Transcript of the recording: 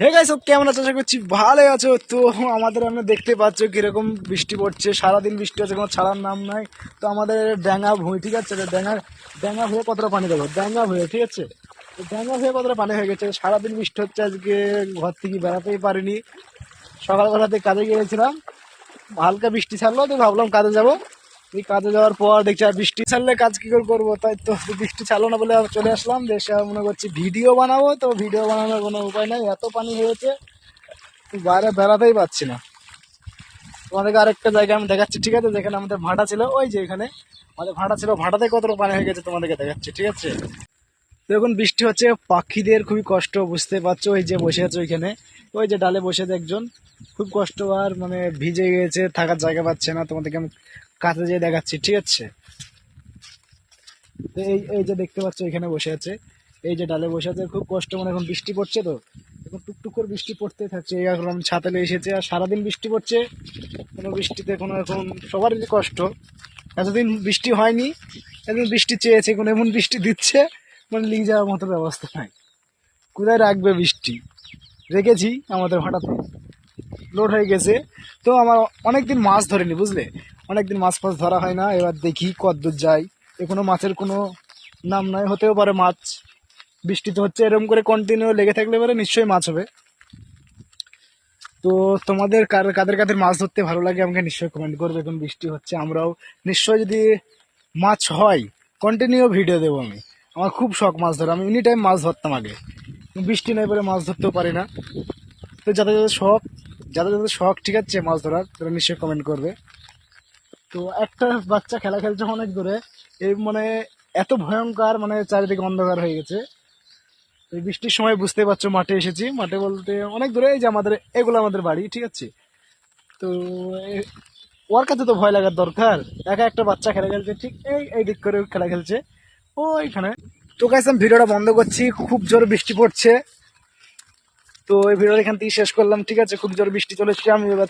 Hey guys কেমন আছো? আশা করছি ভালোই আছো। তো আমাদের আমরা দেখতে পাচ্ছ কীরকম বৃষ্টি পড়ছে। সারাদিন বৃষ্টি হচ্ছে কোনো ছাড়ার নাম নাই। তো আমাদের ড্যাঙা ভুঁই ঠিক আছে? তো ড্যাঙা ড্যাঙা ভুঁয়ে কতটা পানি দেবো? ড্যাঙা ভুঁয়ে ঠিক আছে? তো ড্যাঙা ভুঁয়ে কতটা পানি হয়ে গেছে? সারাদিন বৃষ্টি হচ্ছে, আজকে ঘর থেকে বেড়াতেই পারিনি। সকালবেলাতে কাজে গিয়েছিলাম। হালকা বৃষ্টি ছাড়লো, তো ভাবলাম কাজে যাব। এই কাজে যাওয়ার পর দেখছি আর বৃষ্টি ছাড়লে কাজ কি করে করব? তাই তো বৃষ্টি ছাড়লো না বলে চলে আসলাম। দেশে মনে করছি ভিডিও বানাবো, তো ভিডিও বানানোর কোনো উপায় নাই। এত পানি হয়েছে, বাইরে বেড়াতেই পাচ্ছি না। তোমাদেরকে আরেকটা জায়গা আমি দেখাচ্ছি, ঠিক আছে? যেখানে আমাদের ভাড়া ছিল, ওই যে এখানে। আমাদের ভাড়া ছিল, ভাড়াতে কতটা পানি হয়ে গেছে তোমাদেরকে দেখাচ্ছি, ঠিক আছে? দেখুন, বৃষ্টি হচ্ছে, পাখিদের খুবই কষ্ট, বুঝতে পারছ? ওই যে বসে আছে ওইখানে। ওই যে ডালে বসে আছে একজন। খুব কষ্ট, আর মানে ভিজে গেছে, থাকার জায়গা পাচ্ছে না। তোমাদেরকে আমি কাছে যেয়ে দেখাচ্ছি, ঠিক আছে? তো এই এই যে দেখতে পাচ্ছ, এখানে বসে আছে। এই যে ডালে বসে আছে, খুব কষ্ট মানে এখন বৃষ্টি পড়ছে তো। এখন টুকটুক করে বৃষ্টি পড়তে থাকছে। এই এখন ছাতালে এসেছে, আর সারাদিন বৃষ্টি পড়ছে। কোনো বৃষ্টিতে, কোনো এখন সবারই কষ্ট। এতদিন বৃষ্টি হয়নি, এতদিন বৃষ্টি চেয়েছে কোনো এমন বৃষ্টি দিচ্ছে মানে লিগে যাওয়ার মতো ব্যবস্থা নাই। কোথায় রাখবে বৃষ্টি? রেখেছি আমাদের হঠাৎ লোড হয়ে গেছে। তো আমার অনেকদিন মাছ ধরেনি, বুঝলে? অনেকদিন মাছ ফাছ ধরা হয় না, এবার দেখি কতদূর যাই। এখনও মাছের কোনো নাম নাই, হতেও পারে মাছ। বৃষ্টি তো হচ্ছে, এরকম করে কন্টিনিউ লেগে থাকলে পরে নিশ্চয়ই মাছ হবে। তো তোমাদের কার, কাদের কাদের মাছ ধরতে ভালো লাগে আমাকে নিশ্চয়ই কমেন্ট করবে, এখন বৃষ্টি হচ্ছে, আমরাও নিশ্চয়ই যদি মাছ হয় কন্টিনিউ ভিডিও দেবো আমি। আমার খুব শখ মাছ ধরা, আমি এনি টাইম মাছ ধরতাম আগে। বৃষ্টি নেই বলে মাছ ধরতেও পারি না। তো যাদের যাদের শখ, যাদের যাদের শখ, ঠিক আছে মাছ ধরার, তারা নিশ্চয়ই কমেন্ট করবে। তো একটা বাচ্চা খেলা খেলছে অনেক দূরে। এই মানে এত ভয়ঙ্কর মানে চারিদিকে অন্ধকার হয়ে গেছে। বৃষ্টির সময় বুঝতে পারছ, মাঠে এসেছি। মাঠে বলতে অনেক দূরে, এই যে আমাদের, এগুলো আমাদের বাড়ি, ঠিক আছে? তো ওর কাছে তো ভয় লাগার দরকার। একা একটা বাচ্চা খেলা খেলছে, ঠিক এই এই দিক করে খেলা খেলছে। ও ওইখানে। তো গাইস আমি ভিডিওটা বন্ধ করছি। খুব জোর বৃষ্টি পড়ছে। তো এই ভিডিওটা এখান থেকে শেষ করলাম, ঠিক আছে? খুব জোর বৃষ্টি চলে এসছে আমি এবার